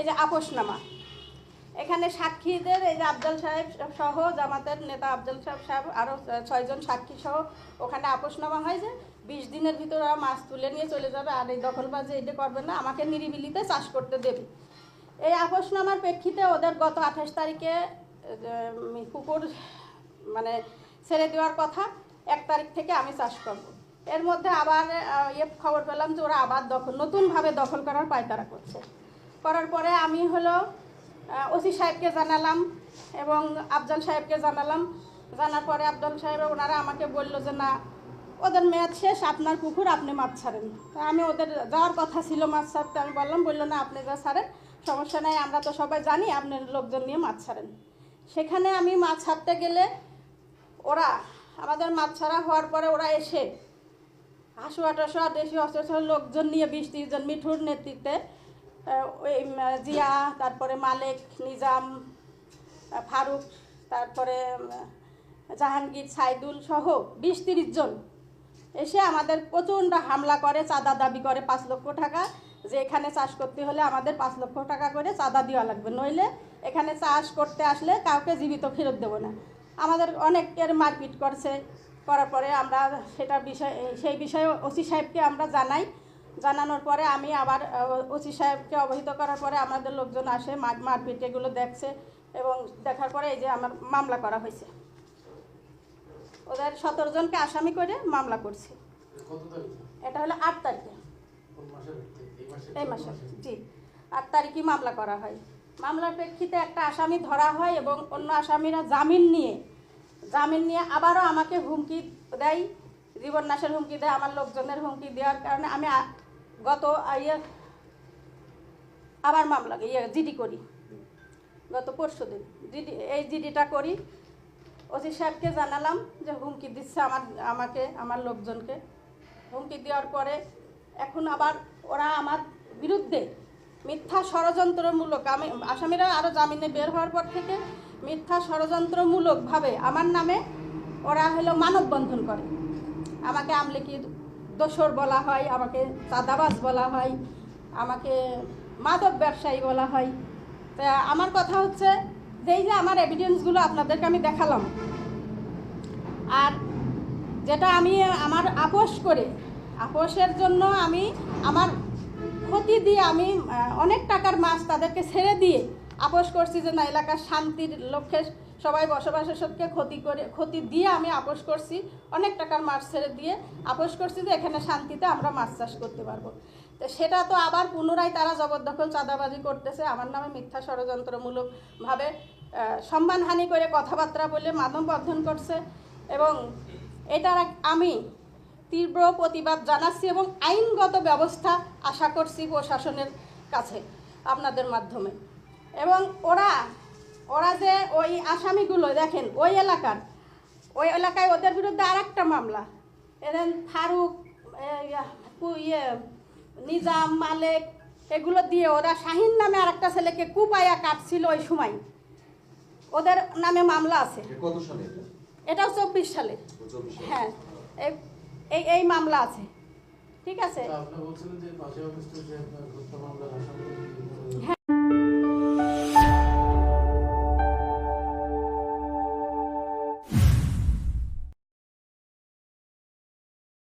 এই যে আপোষনামা। এখানে সাক্ষীদের, এই যে আফজল সাহেব সহ জামাতের নেতা আফজল সাহেব সাহেব আরও ছয়জন সাক্ষী সহ ওখানে আপোষনামা হয় যে, বিশ দিনের ভিতরে মাছ তুলে নিয়ে চলে যাবে, আর এই দখলবাজি এটা করবে না, আমাকে নিরিবিলিতে চাষ করতে দেবে। এই আপোষনামার প্রেক্ষিতে ওদের গত আঠাশ তারিখে পুকুর মানে ছেড়ে দেওয়ার কথা, এক তারিখ থেকে আমি চাষ করব। এর মধ্যে আবার ইয়ে খবর পেলাম যে ওরা আবার দখল, নতুনভাবে দখল করার পায়তারা করছে। করার পরে আমি হলো ওসি সাহেবকে জানালাম এবং আফজাল সাহেবকে জানালাম। জানার পরে আফজাল সাহেব ওনারা আমাকে বলল যে, না, ওদের মেয়াদ শেষ, আপনার পুকুর আপনি মাছ ছাড়েন। আমি ওদের যাওয়ার কথা ছিল মাছ ছাড়তে। আমি বললাম, বলল, না, আপনি যা ছাড়েন, সমস্যা নাই, আমরা তো সবাই জানি আপনি লোকজন নিয়ে মাছ ছাড়েন। সেখানে আমি মাছ ছাড়তে গেলে ওরা, আমাদের মাছ ছাড়া হওয়ার পরে ওরা এসে হাসুয়া টাসুয়া দেশি অস্ত্র লোকজন নিয়ে বিশ তিরিশ জন মিঠুর নেতৃত্বে ওই জিয়া, তারপরে মালেক, নিজাম ফারুক, তারপরে জাহাঙ্গীর, সাইদুল সহ বিশ তিরিশ জন এসে আমাদের প্রচণ্ড হামলা করে, চাঁদা দাবি করে পাঁচ লক্ষ টাকা। যে এখানে চাষ করতে হলে আমাদের পাঁচ লক্ষ টাকা করে চাঁদা দেওয়া লাগবে। নইলে এখানে চাষ করতে আসলে কাউকে জীবিত ফেরত দেবো না। আমাদের অনেকের মারপিট করছে, করার পরে আমরা সেটা বিষয়, সেই বিষয়ে ওসি সাহেবকে আমরা জানাই। জানানোর পরে আমি আবার ওসি সাহেবকে অবহিত করার পরে আমাদের লোকজন আসে মার- মারপিট এগুলো দেখছে এবং দেখার পরে এই যে আমার মামলা করা হয়েছে। ওদের সতেরো জনকে আসামি করে মামলা করছি। এটা হলো আট তারিখে। এই মাসে জি। আট তারিখে মামলা করা হয়। মামলার প্রেক্ষিতে একটা আসামি ধরা হয় এবং অন্য আসামিরা জামিন নিয়ে জামিন নিয়ে আবারও আমাকে হুমকি দেয় জীবন নাশের হুমকি দেয় আমার লোকজনের হুমকি দেওয়ার কারণে আমি গত ইয়ে আবার মামলা ইয়ে জিডি করি। গত পরশু দিন। জিডি, এই জিডিটা করি। ওসি সাহেবকে জানালাম যে হুমকি দিচ্ছে আমার, আমাকে, আমার লোকজনকে। হুমকি দেওয়ার পরে এখন আবার ওরা আমার বিরুদ্ধে মিথ্যা ষড়যন্ত্রমূলক, আমি, আসামিরা আরও জামিনে বের হওয়ার পর থেকে মিথ্যা ষড়যন্ত্রমূলকভাবে আমার নামে ওরা হলো মানববন্ধন করে। আমাকে আমলিকির দোসর বলা হয়, আমাকে চাঁদাবাজ বলা হয়, আমাকে মাদক ব্যবসায়ী বলা হয়। তা আমার কথা হচ্ছে যে এই যে আমার এভিডেন্সগুলো আপনাদেরকে আমি দেখালাম, আর যেটা আমি আমার আপোষ করে, আপোষের জন্য আমি আমার ক্ষতি দিয়ে আমি অনেক টাকার মাছ তাদেরকে ছেড়ে দিয়ে আপোষ করছি যে না, এলাকার শান্তির লক্ষ্যে সবাই বসবাসের সত্যি ক্ষতি করে, ক্ষতি দিয়ে আমি আপোষ করছি, অনেক টাকার মাছ ছেড়ে দিয়ে আপোষ করছি যে এখানে শান্তিতে আমরা মাছ চাষ করতে পারব। তো সেটা তো আবার পুনরায় তারা জবরদখল চাঁদাবাজি করতেছে। আমার নামে মিথ্যা ষড়যন্ত্রমূলকভাবে সম্মানহানি করে কথাবার্তা বলে মানববন্ধন করছে এবং এটার আমি তীব্র প্রতিবাদ জানাচ্ছি এবং আইনগত ব্যবস্থা আশা করছি প্রশাসনের কাছে, আপনাদের মাধ্যমে। এবং ওরা ওরা যে ওই আসামিগুলো দেখেন ওই এলাকার ওই এলাকায় ওদের বিরুদ্ধে আর একটা মামলা। এদের ফারুক ইয়ে নিজাম মালেক এগুলো দিয়ে ওরা শাহিন নামে আর একটা ছেলেকে কুপায়া কাটছিল ওই সময়। ওদের নামে মামলা আছে। এটা কত সালে এটা? এটাও চব্বিশ সালে। চব্বিশ সালে। হ্যাঁ এই এই এই মামলা আছে। ঠিক আছে?